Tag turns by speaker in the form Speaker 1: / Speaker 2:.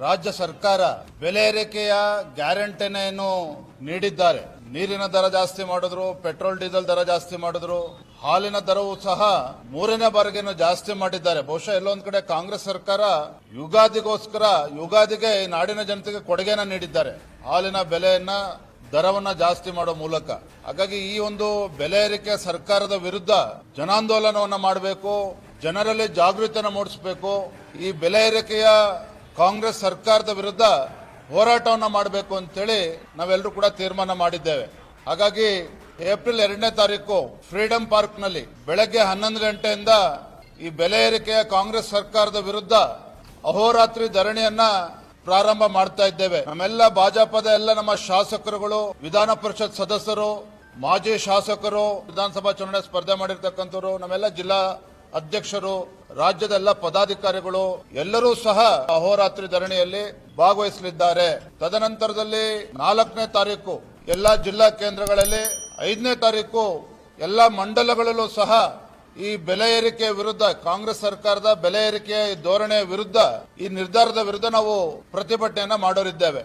Speaker 1: ರಾಜ್ಯ ಸರ್ಕಾರ ಬೆಲೆ ಏರಿಕೆಯ ಗ್ಯಾರಂಟಿನೇನು ನೀಡಿದ್ದಾರೆ? ನೀರಿನ ದರ ಜಾಸ್ತಿ ಮಾಡಿದ್ರು, ಪೆಟ್ರೋಲ್, ಡೀಸೆಲ್ ದರ ಜಾಸ್ತಿ ಮಾಡಿದ್ರು, ಹಾಲಿನ ದರವು ಸಹ ಮೂರನೇ ಬಾರಿಗೆ ಜಾಸ್ತಿ ಮಾಡಿದ್ದಾರೆ. ಬಹುಶಃ ಎಲ್ಲೊಂದ್ ಕಡೆ ಕಾಂಗ್ರೆಸ್ ಸರ್ಕಾರ ಯುಗಾದಿಗೋಸ್ಕರ, ಯುಗಾದಿಗೆ ನಾಡಿನ ಜನತೆಗೆ ಕೊಡುಗೆನ ನೀಡಿದ್ದಾರೆ. ಹಾಲಿನ ಬೆಲೆಯನ್ನ, ದರವನ್ನ ಜಾಸ್ತಿ ಮಾಡೋ ಮೂಲಕ. ಹಾಗಾಗಿ ಈ ಒಂದು ಬೆಲೆ ಏರಿಕೆ ಸರ್ಕಾರದ ವಿರುದ್ಧ ಜನಾಂದೋಲನವನ್ನ ಮಾಡಬೇಕು, ಜನರಲ್ಲಿ ಜಾಗೃತಿಯನ್ನು ಮೂಡಿಸಬೇಕು. ಈ ಬೆಲೆ ಏರಿಕೆಯ ಕಾಂಗ್ರೆಸ್ ಸರ್ಕಾರದ ವಿರುದ್ಧ ಹೋರಾಟವನ್ನು ಮಾಡಬೇಕು ಅಂತೇಳಿ ನಾವೆಲ್ಲರೂ ಕೂಡ ತೀರ್ಮಾನ ಮಾಡಿದ್ದೇವೆ. ಹಾಗಾಗಿ ಏಪ್ರಿಲ್ ಎರಡನೇ ತಾರೀಕು ಫ್ರೀಡಂ ಪಾರ್ಕ್ನಲ್ಲಿ ಬೆಳಗ್ಗೆ ಹನ್ನೊಂದು ಗಂಟೆಯಿಂದ ಈ ಬೆಲೆ ಏರಿಕೆಯ ಕಾಂಗ್ರೆಸ್ ಸರ್ಕಾರದ ವಿರುದ್ಧ ಅಹೋರಾತ್ರಿ ಧರಣಿಯನ್ನ ಪ್ರಾರಂಭ ಮಾಡ್ತಾ ಇದ್ದೇವೆ. ನಮ್ಮೆಲ್ಲ ಭಾಜಪದ ಎಲ್ಲ ನಮ್ಮ ಶಾಸಕರುಗಳು, ವಿಧಾನ ಪರಿಷತ್ ಸದಸ್ಯರು, ಮಾಜಿ ಶಾಸಕರು, ವಿಧಾನಸಭಾ ಚುನಾವಣೆ ಸ್ಪರ್ಧೆ ಮಾಡಿರ್ತಕ್ಕಂಥವ್ರು, ನಮ್ಮೆಲ್ಲ ಜಿಲ್ಲಾ ಅಧ್ಯಕ್ಷರು, ರಾಜ್ಯದ ಎಲ್ಲ ಪದಾಧಿಕಾರಿಗಳು ಎಲ್ಲರೂ ಸಹ ಅಹೋರಾತ್ರಿ ಧರಣಿಯಲ್ಲಿ ಭಾಗವಹಿಸಲಿದ್ದಾರೆ. ತದನಂತರದಲ್ಲಿ ನಾಲ್ಕನೇ ತಾರೀಕು ಎಲ್ಲ ಜಿಲ್ಲಾ ಕೇಂದ್ರಗಳಲ್ಲಿ ಐದನೇ ತಾರೀಕು ಎಲ್ಲ ಮಂಡಲಗಳಲ್ಲೂ ಸಹ ಈ ಬೆಲೆ ಏರಿಕೆಯ ವಿರುದ್ಧ ಕಾಂಗ್ರೆಸ್ ಸರ್ಕಾರದ ಬೆಲೆ ಏರಿಕೆಯ ಧೋರಣೆಯ ವಿರುದ್ಧ ಈ ನಿರ್ಧಾರದ ವಿರುದ್ಧ ನಾವು ಪ್ರತಿಭಟನೆಯನ್ನ ಮಾಡೋರಿದ್ದೇವೆ.